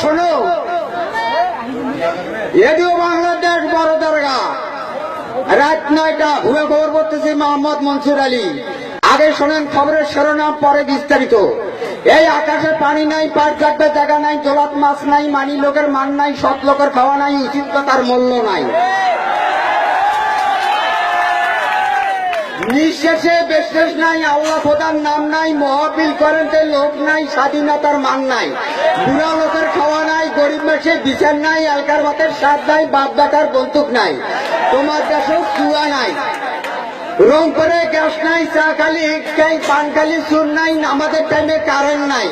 শোনো। এদিও বাংলাদেশ বড় দরগা রাত নয়টা, হুয়ে খবর করতেছি মোহাম্মদ মনসুর আলী। আগে শোনেন খবরের শিরোনাম, পরে বিস্তারিত। এই আকাশে পানি নাই, পাট কাটবে, জায়গা নাই জলাত মাছ নাই মানি লোকের মান নাই, সৎ লোকের খাওয়া নাই, উচিত তার মূল্য নাই। নিঃশেষে বেশেষ নাই, আল্লাহ খোদার নাম নাই মহাবিল করেন লোক নাই, স্বাধীনতার মান নাই। বুড়া লোকের খাওয়া নাই, গরিব মেশে বিচার নাই, এলকার ভাতের স্বাদ নাই, বাপ বেটার বন্দুক নাই। তোমার দেশেও চুয়া নাই। রং করে গ্যাস নাই, চা খালি খাই, পান খালি চুন নাই আমাদের টাইমে কারেন্ট নাই।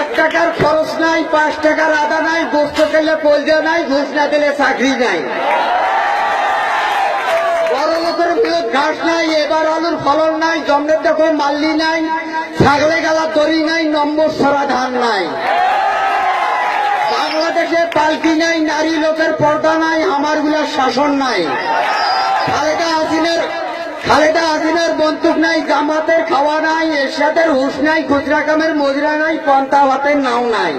এক টাকার খরচ নাই, পাঁচ টাকার আদা নাই, গোস্ত খেলে পলজা নাই, ঘুষ না দিলে চাকরি নাই। বড় লোকের ঘাস নাই, এবার আলুর ফলন নাই, জন্মের দেখো মাল্লি নাই, ছাগলে গালা দড়ি নাই, নম্বর সরা ধান নাই। বাংলাদেশে পাল্টি নাই, নারী লোকের পর্দা নাই আমারগুলার শাসন নাই। খালেদা হাসিনের খালেদা হাসিনের বন্দুক নাই জামাতের খাওয়া নাই, এরশাদের হুশ নাই, খুচরা কামের মজরা নাই, পন্থা ভাতের নাও নাই।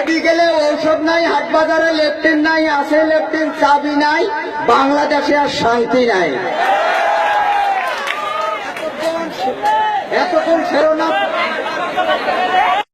মেডিকেলে ঔষধ নাই, হাট বাজারে লেফটেন নাই, আছে লেপটিন চাবি নাই, বাংলাদেশে আর শান্তি নাই। এতক্ষণ শিরোনাম